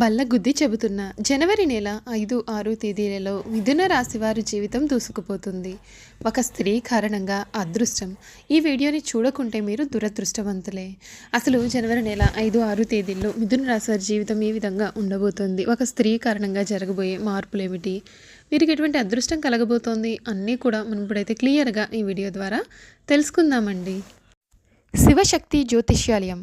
బల్లగుద్ది చెబుతున్న జనవరి నెల ఐదు ఆరు తేదీలలో మిథున రాశి వారి జీవితం దూసుకుపోతుంది. ఒక స్త్రీ కారణంగా అదృష్టం. ఈ వీడియోని చూడకుంటే మీరు దురదృష్టవంతులే. అసలు జనవరి నెల ఐదు ఆరు తేదీల్లో మిథున రాశి వారి జీవితం ఏ విధంగా ఉండబోతోంది? ఒక స్త్రీ కారణంగా జరగబోయే మార్పులు ఏమిటి వీరికి ఎటువంటి అదృష్టం కలగబోతోంది? అన్నీ కూడా మనం ఇప్పుడైతే క్లియర్గా ఈ వీడియో ద్వారా తెలుసుకుందామండి. శివశక్తి జ్యోతిష్యాలయం.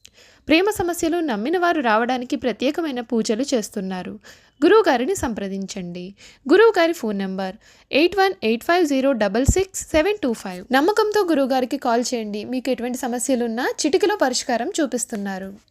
ప్రేమ సమస్యలు నమ్మిన వారు రావడానికి ప్రత్యేకమైన పూజలు చేస్తున్నారు. గురువు గారిని సంప్రదించండి. గురువు గారి phone number eight one eight five zero double six seven two five. నమ్మకంతో గురువు గారికి కాల్ చేయండి. మీకు ఎటువంటి సమస్యలున్నా చిటికలో పరిష్కారం చూపిస్తున్నారు.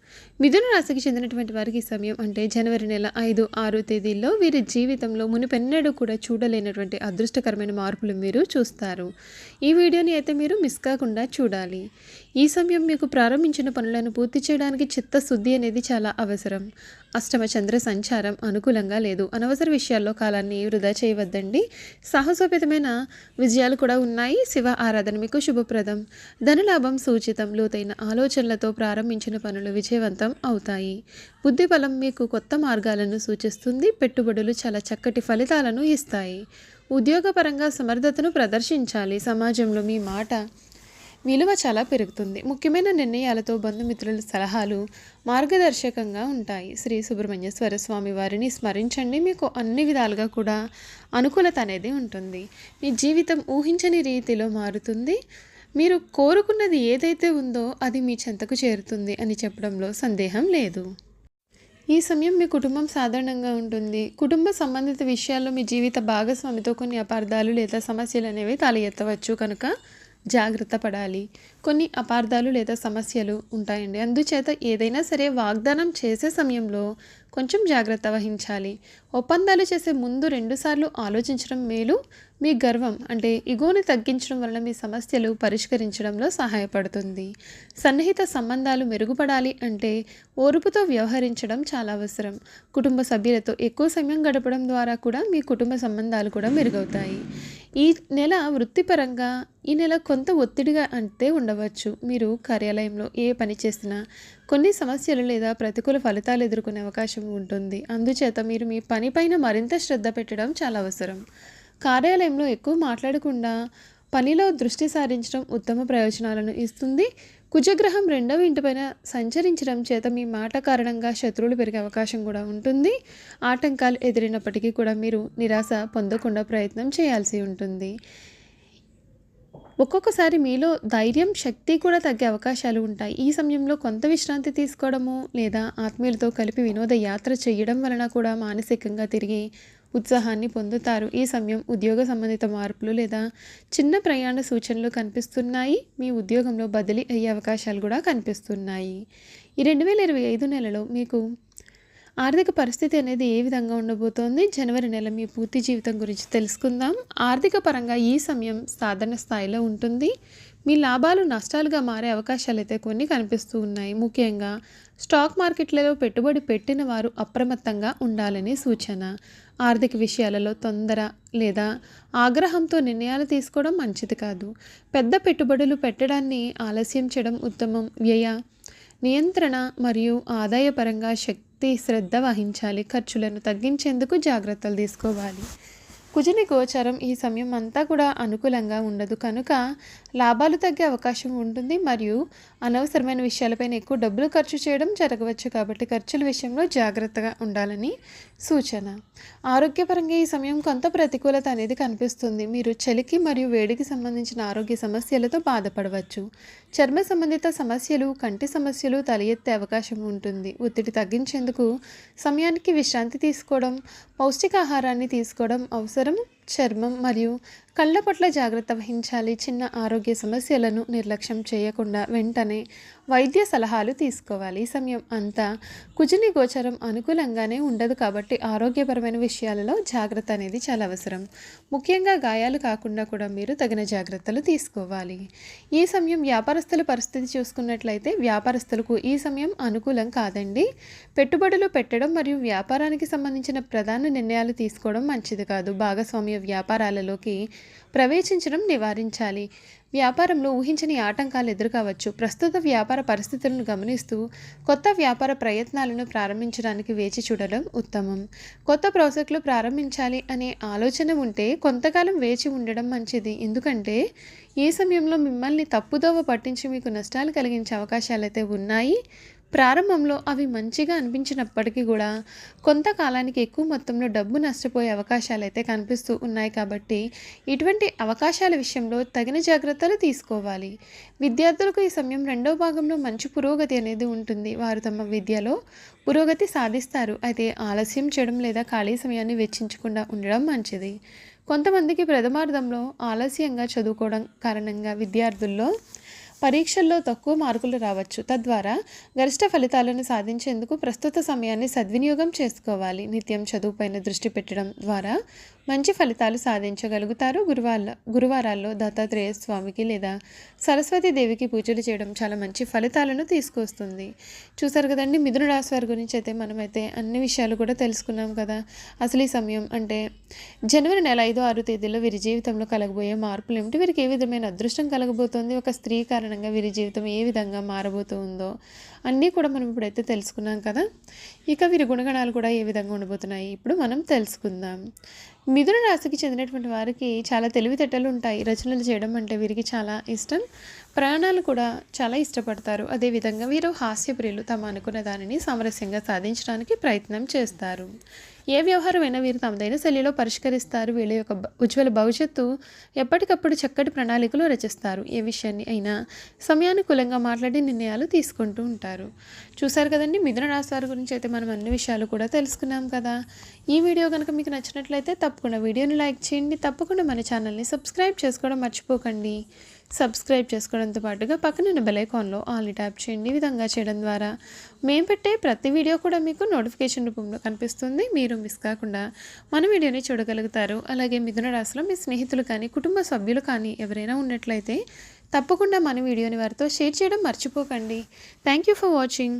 మిథున రాశికి చెందినటువంటి వారికి సమయం అంటే జనవరి నెల ఐదు ఆరు తేదీల్లో వీరి జీవితంలో మునిపెన్నడూ కూడా చూడలేనటువంటి అదృష్టకరమైన మార్పులు మీరు చూస్తారు. ఈ వీడియోని అయితే మీరు మిస్ కాకుండా చూడాలి. ఈ సమయం మీకు ప్రారంభించిన పనులను పూర్తి చేయడానికి చిత్తశుద్ధి అనేది చాలా అవసరం. అష్టమ చంద్ర సంచారం అనుకూలంగా లేదు. అనవసర విషయాల్లో కాలాన్ని వృధా చేయవద్దండి. సాహసోపేతమైన విజయాలు కూడా ఉన్నాయి. శివ ఆరాధన మీకు శుభప్రదం. ధనలాభం సూచితం. లోతైన ఆలోచనలతో ప్రారంభించిన పనులు విజయవంతం అవుతాయి. బుద్ధి బలం మీకు కొత్త మార్గాలను సూచిస్తుంది. పెట్టుబడులు చాలా చక్కటి ఫలితాలను ఇస్తాయి. ఉద్యోగపరంగా సమర్థతను ప్రదర్శించాలి. సమాజంలో మీ మాట విలువ చాలా పెరుగుతుంది. ముఖ్యమైన నిర్ణయాలతో బంధుమిత్రుల సలహాలు మార్గదర్శకంగా ఉంటాయి. శ్రీ సుబ్రహ్మణ్యేశ్వర స్వామి వారిని స్మరించండి. మీకు అన్ని విధాలుగా కూడా అనుకూలత అనేది ఉంటుంది. మీ జీవితం ఊహించని రీతిలో మారుతుంది. మీరు కోరుకున్నది ఏదైతే ఉందో అది మీ చెంతకు చేరుతుంది అని చెప్పడంలో సందేహం లేదు. ఈ సమయం మీ కుటుంబం సాధారణంగా ఉంటుంది. కుటుంబ సంబంధిత విషయాల్లో మీ జీవిత భాగస్వామితో కొన్ని అపార్థాలు లేదా సమస్యలు అనేవి తల ఎత్తవచ్చు కనుక జాగ్రత్త పడాలి. కొన్ని అపార్థాలు లేదా సమస్యలు ఉంటాయండి. అందుచేత ఏదైనా సరే వాగ్దానం చేసే సమయంలో కొంచెం జాగ్రత్త వహించాలి. ఒప్పందాలు చేసే ముందు రెండుసార్లు ఆలోచించడం మేలు. మీ గర్వం అంటే ఇగోని తగ్గించడం వలన మీ సమస్యలు పరిష్కరించడంలో సహాయపడుతుంది. సన్నిహిత సంబంధాలు మెరుగుపడాలి అంటే ఓర్పుతో వ్యవహరించడం చాలా అవసరం. కుటుంబ సభ్యులతో ఎక్కువ సమయం గడపడం ద్వారా కూడా మీ కుటుంబ సంబంధాలు కూడా మెరుగవుతాయి. ఈ నెల వృత్తిపరంగా ఈ నెల కొంత ఒత్తిడిగా అంటే ఉండవచ్చు. మీరు కార్యాలయంలో ఏ పని చేసినా కొన్ని సమస్యలు లేదా ప్రతికూల ఫలితాలు ఎదుర్కొనే అవకాశం ఉంటుంది. అందుచేత మీరు మీ పనిపైన మరింత శ్రద్ధ పెట్టడం చాలా అవసరం. కార్యాలయంలో ఎక్కువ మాట్లాడకుండా పనిలో దృష్టి సారించడం ఉత్తమ ప్రయోజనాలను ఇస్తుంది. కుజగ్రహం రెండవ ఇంటిపైన సంచరించడం చేత మీ మాట కారణంగా శత్రువులు పెరిగే అవకాశం కూడా ఉంటుంది. ఆటంకాలు ఎదిరినప్పటికీ కూడా మీరు నిరాశ పొందకుండా ప్రయత్నం చేయాల్సి ఉంటుంది. ఒక్కొక్కసారి మీలో ధైర్యం శక్తి కూడా తగ్గే అవకాశాలు ఉంటాయి. ఈ సమయంలో కొంత విశ్రాంతి తీసుకోవడము లేదా ఆత్మీయులతో కలిపి వినోద యాత్ర చేయడం వలన కూడా మానసికంగా తిరిగి ఉత్సాహాన్ని పొందుతారు. ఈ సమయం ఉద్యోగ సంబంధిత మార్పులు లేదా చిన్న ప్రయాణ సూచనలు కనిపిస్తున్నాయి. మీ ఉద్యోగంలో బదిలీ అయ్యే అవకాశాలు కూడా కనిపిస్తున్నాయి. ఈ రెండు వేల ఇరవై ఐదు నెలలో మీకు ఆర్థిక పరిస్థితి అనేది ఏ విధంగా ఉండబోతోంది? జనవరి నెల మీ పూర్తి జీవితం గురించి తెలుసుకుందాం. ఆర్థిక పరంగా ఈ సమయం సాధారణ స్థాయిలో ఉంటుంది. మీ లాభాలు నష్టాలుగా మారే అవకాశాలు అయితే కొన్ని కనిపిస్తూ ఉన్నాయి. ముఖ్యంగా స్టాక్ మార్కెట్లలో పెట్టుబడి పెట్టిన వారు అప్రమత్తంగా ఉండాలని సూచన. ఆర్థిక విషయాలలో తొందర లేదా ఆగ్రహంతో నిర్ణయాలు తీసుకోవడం మంచిది కాదు. పెద్ద పెట్టుబడులు పెట్టడాన్ని ఆలస్యం చేయడం ఉత్తమం. వ్యయ నియంత్రణ మరియు ఆదాయపరంగా శక్తి శ్రద్ధ వహించాలి. ఖర్చులను తగ్గించేందుకు జాగ్రత్తలు తీసుకోవాలి. కుజుని గోచారం ఈ సమయం అంతా కూడా అనుకూలంగా ఉండదు. కనుక లాభాలు తగ్గే అవకాశం ఉంటుంది. మరియు అనవసరమైన విషయాలపైన ఎక్కువ డబ్బులు ఖర్చు చేయడం జరగవచ్చు. కాబట్టి ఖర్చుల విషయంలో జాగ్రత్తగా ఉండాలని సూచన. ఆరోగ్యపరంగా ఈ సమయం కొంత ప్రతికూలత అనేది కనిపిస్తుంది. మీరు చలికి మరియు వేడికి సంబంధించిన ఆరోగ్య సమస్యలతో బాధపడవచ్చు. చర్మ సంబంధిత సమస్యలు కంటి సమస్యలు తల ఎత్తే అవకాశం ఉంటుంది. ఒత్తిడి తగ్గించేందుకు సమయానికి విశ్రాంతి తీసుకోవడం పౌష్టికాహారాన్ని తీసుకోవడం అవసరం arkadaşlarım చర్మం మరియు కళ్ళ పట్ల జాగ్రత్త వహించాలి. చిన్న ఆరోగ్య సమస్యలను నిర్లక్ష్యం చేయకుండా వెంటనే వైద్య సలహాలు తీసుకోవాలి. ఈ సమయం అంతా కుజుని గోచరం అనుకూలంగానే ఉండదు కాబట్టి ఆరోగ్యపరమైన విషయాలలో జాగ్రత్త అనేది చాలా అవసరం. ముఖ్యంగా గాయాలు కాకుండా కూడా మీరు తగిన జాగ్రత్తలు తీసుకోవాలి. ఈ సమయం వ్యాపారస్తుల పరిస్థితి చూసుకున్నట్లయితే వ్యాపారస్తులకు ఈ సమయం అనుకూలం కాదండి. పెట్టుబడులు పెట్టడం మరియు వ్యాపారానికి సంబంధించిన ప్రధాన నిర్ణయాలు తీసుకోవడం మంచిది కాదు. భాగస్వామ్య వ్యాపారాలలోకి ప్రవేశించడం నివారించాలి. వ్యాపారంలో ఊహించని ఆటంకాలు ఎదురుకావచ్చు. ప్రస్తుత వ్యాపార పరిస్థితులను గమనిస్తూ కొత్త వ్యాపార ప్రయత్నాలను ప్రారంభించడానికి వేచి చూడడం ఉత్తమం. కొత్త ప్రాజెక్టులు ప్రారంభించాలి అనే ఆలోచన ఉంటే కొంతకాలం వేచి ఉండడం మంచిది. ఎందుకంటే ఈ సమయంలో మిమ్మల్ని తప్పుదోవ పట్టించి మీకు నష్టాలు కలిగించే అవకాశాలు అయితే ఉన్నాయి. ప్రారంభంలో అవి మంచిగా అనిపించినప్పటికీ కూడా కొంతకాలానికి ఎక్కువ మొత్తంలో డబ్బు నష్టపోయే అవకాశాలు అయితే కనిపిస్తూ ఉన్నాయి కాబట్టి ఇటువంటి అవకాశాల విషయంలో తగిన జాగ్రత్తలు తీసుకోవాలి. విద్యార్థులకు ఈ సమయం రెండవ భాగంలో మంచి పురోగతి అనేది ఉంటుంది. వారు తమ విద్యలో పురోగతి సాధిస్తారు. అయితే ఆలస్యం చేయడం లేదా ఖాళీ సమయాన్ని వెచ్చించకుండా ఉండడం మంచిది. కొంతమందికి ప్రథమార్థంలో ఆలస్యంగా చదువుకోవడం కారణంగా విద్యార్థుల్లో పరీక్షల్లో తక్కువ మార్కులు రావచ్చు. తద్వారా గరిష్ట ఫలితాలను సాధించేందుకు ప్రస్తుత సమయాన్ని సద్వినియోగం చేసుకోవాలి. నిత్యం చదువుపైన దృష్టి పెట్టడం ద్వారా మంచి ఫలితాలు సాధించగలుగుతారు. గురువాల గురువారాల్లో దత్తాత్రేయ స్వామికి లేదా సరస్వతి దేవికి పూజలు చేయడం చాలా మంచి ఫలితాలను తీసుకొస్తుంది. చూసారు కదండి మిథున రాశి వారి గురించి అయితే మనమైతే అన్ని విషయాలు కూడా తెలుసుకున్నాం కదా. అసలు ఈ సమయం అంటే జనవరి నెల ఐదు ఆరు తేదీలో వీరి జీవితంలో కలగబోయే మార్పులు ఏమిటి? వీరికి ఏ విధమైన అదృష్టం కలగబోతోంది? ఒక స్త్రీ కారణం కారణంగా వీరి జీవితం ఏ విధంగా మారబోతుందో అన్నీ కూడా మనం ఇప్పుడైతే తెలుసుకున్నాం కదా. ఇక వీరి గుణగణాలు కూడా ఏ విధంగా ఉండబోతున్నాయి ఇప్పుడు మనం తెలుసుకుందాం. మిథున రాశికి చెందినటువంటి వారికి చాలా తెలివితేటలు ఉంటాయి. రచనలు చేయడం అంటే వీరికి చాలా ఇష్టం. ప్రయాణాలు కూడా చాలా ఇష్టపడతారు. అదేవిధంగా వీరు హాస్యప్రియులు తమ అనుకున్న దానిని సామరస్యంగా సాధించడానికి ప్రయత్నం చేస్తారు. ఏ వ్యవహారమైనా వీరు తమదైన శైలిలో పరిష్కరిస్తారు. వీళ్ళ యొక్క ఉజ్వల భవిష్యత్తు ఎప్పటికప్పుడు చక్కటి ప్రణాళికలు రచిస్తారు. ఏ విషయాన్ని అయినా సమయానుకూలంగా మాట్లాడి నిర్ణయాలు తీసుకుంటూ ఉంటారు. చూశారు కదండి మిథున రాశి వారి గురించి అయితే మనం అన్ని విషయాలు కూడా తెలుసుకున్నాం కదా. ఈ వీడియో కనుక మీకు నచ్చినట్లయితే తప్పకుండా వీడియోని లైక్ చేయండి. తప్పకుండా మన ఛానల్ని సబ్స్క్రైబ్ చేసుకోవడం మర్చిపోకండి. సబ్స్క్రైబ్ చేసుకోవడంతో పాటుగా పక్కన బెల్ ఐకాన్లో ఆల్ని ట్యాప్ చేయండి. ఈ విధంగా చేయడం ద్వారా మేము పెట్టే ప్రతి వీడియో కూడా మీకు నోటిఫికేషన్ రూపంలో కనిపిస్తుంది. మీరు మిస్ కాకుండా మన వీడియోని చూడగలుగుతారు. అలాగే మిథున రాశిలో మీ స్నేహితులు కానీ కుటుంబ సభ్యులు కానీ ఎవరైనా ఉన్నట్లయితే తప్పకుండా మన వీడియోని వారితో షేర్ చేయడం మర్చిపోకండి. Thank you for watching